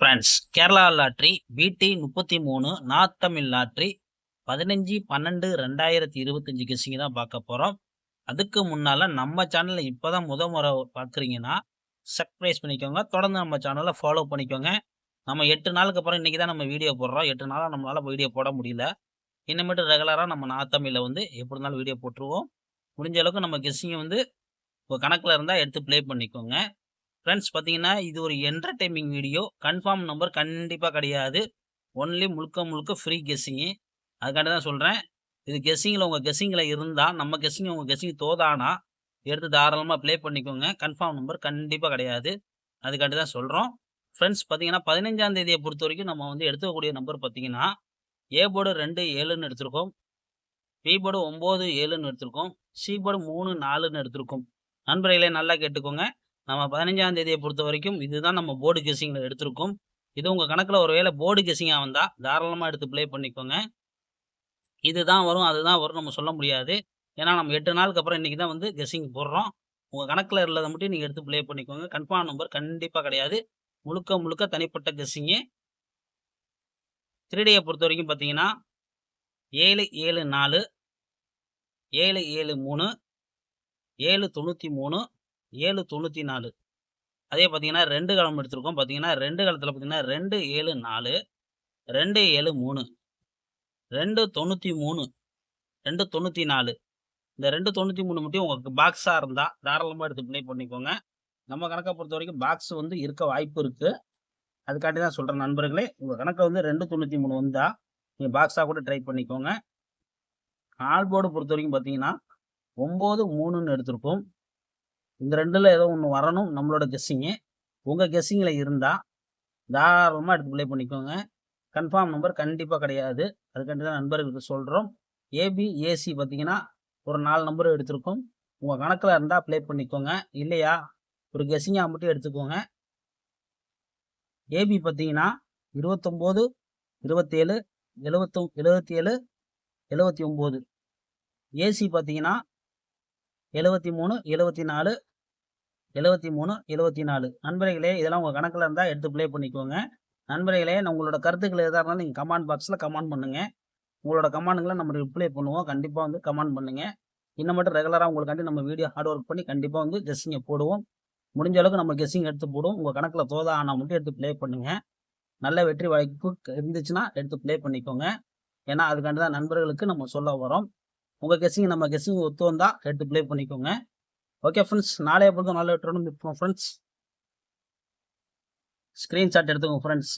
Friends Kerala lottery பிடி முப்பத்தி மூணு நார்த் தமிழ் லாட்ரி பதினஞ்சு பன்னெண்டு ரெண்டாயிரத்தி இருபத்தஞ்சு கெஸிங்க தான் பார்க்க போகிறோம் அதுக்கு முன்னால் நம்ம சேனலில் இப்போ தான் முத முறை பார்க்குறீங்கன்னா சப்ஸ்கிரைப் பண்ணிக்கோங்க. தொடர்ந்து நம்ம சேனலை ஃபாலோ பண்ணிக்கோங்க. நம்ம எட்டு நாளுக்கு அப்புறம் இன்றைக்கி தான் நம்ம வீடியோ போடுறோம். எட்டு நாளாக நம்மளால் வீடியோ போட முடியல. இனிமேட்டு ரெகுலராக நம்ம நார்த் தமிழில் வந்து எப்படி இருந்தாலும் வீடியோ போட்டுருவோம். முடிஞ்ச அளவுக்கு நம்ம கெஸ்ஸிங்கை வந்து இப்போ கணக்கில் இருந்தால் எடுத்து ப்ளே பண்ணிக்கோங்க. ஃப்ரெண்ட்ஸ் பார்த்தீங்கன்னா இது ஒரு என்டர்டைமிங் வீடியோ கன்ஃபார்ம் நம்பர் கண்டிப்பாக கிடையாது. ஒன்லி முழுக்க முழுக்க ஃப்ரீ கெஸ்ஸிங்கு அதுக்காண்டி தான் சொல்கிறேன் இது கெஸ்ஸிங்கில் உங்கள் கெஸ்ஸிங்கில் இருந்தால் நம்ம கெஸ்ஸிங் உங்கள் கெஸ்ஸிங் தோதானா எடுத்து தாராளமாக ப்ளே பண்ணிக்கோங்க. கன்ஃபார்ம் நம்பர் கண்டிப்பாக கிடையாது. அதுக்காண்டி தான் சொல்கிறோம் ஃப்ரெண்ட்ஸ் பார்த்தீங்கன்னா பதினஞ்சாம் தேதியை பொறுத்த வரைக்கும் நம்ம வந்து எடுத்துக்கக்கூடிய நம்பர் பார்த்தீங்கன்னா ஏ போர்டு ரெண்டு ஏழுன்னு எடுத்திருக்கோம். பி போர்டு ஒம்பது ஏழுன்னு எடுத்திருக்கோம். சி போர்டு மூணு நாலுன்னு எடுத்திருக்கோம். நண்பர்களே நல்லா கேட்டுக்கோங்க. நம்ம பதினஞ்சாம் தேதியை பொறுத்த வரைக்கும் இதுதான் நம்ம போர்டு கெஸிங்கில் எடுத்திருக்கோம். இது உங்கள் கணக்கில் ஒரு வேளை போர்டு கெஸிங்காக வந்தால் தாராளமாக எடுத்து ப்ளே பண்ணிக்கோங்க. இதுதான் வரும் அதுதான் வரும் நம்ம சொல்ல முடியாது. ஏன்னா நம்ம எட்டு நாளுக்கு அப்புறம் இன்றைக்கி தான் வந்து கெஸிங் போடுறோம். உங்கள் கணக்கில் உள்ளதை மட்டும் நீங்கள் எடுத்து ப்ளே பண்ணிக்கோங்க. கன்ஃபார்ம் நம்பர் கண்டிப்பாக கிடையாது. முழுக்க முழுக்க தனிப்பட்ட கெஸ்ஸிங்கு த்ரீடியை பொறுத்த வரைக்கும் பார்த்தீங்கன்னா ஏழு ஏழு நாலு ஏழு ஏழு மூணு ஏழு தொண்ணூற்றி மூணு ஏழு தொண்ணூற்றி நாலு. அதே பார்த்தீங்கன்னா ரெண்டு காலம் எடுத்திருக்கோம். பார்த்தீங்கன்னா ரெண்டு காலத்தில் பார்த்தீங்கன்னா ரெண்டு ஏழு நாலு ரெண்டு ஏழு மூணு. ரெண்டு தொண்ணூற்றி மூணு ரெண்டு தொண்ணூற்றி நாலு. இந்த ரெண்டு தொண்ணூற்றி மூணு மட்டும் உங்களுக்கு பாக்ஸாக இருந்தால் தாராளமாக எடுத்து ப்ளே பண்ணிக்கோங்க. நம்ம கணக்கை பொறுத்த வரைக்கும் பாக்ஸ் வந்து இருக்க வாய்ப்பு இருக்குது அதுக்காண்டி தான் சொல்கிறேன் நண்பர்களே உங்கள் கணக்கை வந்து ரெண்டு தொண்ணூற்றி மூணு வந்தால் நீங்கள் பாக்ஸாக கூட ட்ரை பண்ணிக்கோங்க. ஆல்போர்டு பொறுத்த வரைக்கும் பார்த்தீங்கன்னா ஒம்பது மூணுன்னு எடுத்திருக்கோம். இந்த ரெண்டில் ஏதோ ஒன்று வரணும் நம்மளோட கெஸ்ஸிங்கு உங்கள் கெஸ்ஸிங்கில் இருந்தால் தாராளமாக எடுத்து ப்ளே பண்ணிக்கோங்க. கன்ஃபார்ம் நம்பர் கண்டிப்பாக கிடையாது. அதுக்காண்டி தான் நண்பர்களுக்கு சொல்கிறோம் ஏபி ஏசி பார்த்தீங்கன்னா ஒரு நாலு நம்பர் எடுத்திருக்கோம். உங்கள் கணக்கில் இருந்தால் ப்ளே பண்ணிக்கோங்க. இல்லையா? ஒரு கெஸ்ஸிங்காக மட்டும் எடுத்துக்கோங்க. ஏபி பார்த்தீங்கன்னா இருபத்தொம்போது இருபத்தேழு எழுபத்தொ எழுபத்தி ஏழு எழுபத்தி ஒம்பது ஏசி பார்த்தீங்கன்னா எழுபத்தி மூணு எழுபத்தி நாலு எழுபத்தி மூணு எழுபத்தி நாலு. நண்பர்களே இதெல்லாம் உங்கள் கணக்கில் இருந்தால் எடுத்து ப்ளே பண்ணிக்கோங்க. நண்பர்களே உங்களோட கருத்துக்கள் எதாக இருந்தாலும் நீங்கள் கமெண்ட் பாக்ஸில் கமெண்ட் பண்ணுங்கள் உங்களோட கமெண்ட்டுங்களை நம்ம ரிப்ளை பண்ணுவோம். கண்டிப்பாக வந்து கமெண்ட் பண்ணுங்கள் இன்னும் மட்டும் ரெகுலராக உங்களுக்காண்டி நம்ம வீடியோ ஹார்ட் ஒர்க் பண்ணி கண்டிப்பாக வந்து கெஸ்ஸிங்கை போடுவோம். முடிஞ்ச அளவுக்கு நம்ம கெஸ்ஸிங் எடுத்து போடுவோம். உங்கள் கணக்கில் தோதா ஆனால் மட்டும் எடுத்து ப்ளே பண்ணுங்கள் நல்ல வெற்றி வாய்ப்பு இருந்துச்சுன்னா எடுத்து ப்ளே பண்ணிக்கோங்க. ஏன்னா அதுக்காண்டி தான் நண்பர்களுக்கு நம்ம சொல்ல வரோம் உங்கள் கெஸ்ஸிங் நம்ம கெஸ்ஸிங் ஒத்து வந்தால் எடுத்து ப்ளே பண்ணிக்கோங்க. ஓகே ஃப்ரெண்ட்ஸ் நாளைய பொறுத்த நல்ல வெற்றணும் ஃப்ரெண்ட்ஸ் ஸ்க்ரீன்ஷாட் எடுத்துக்கோங்க ஃப்ரெண்ட்ஸ்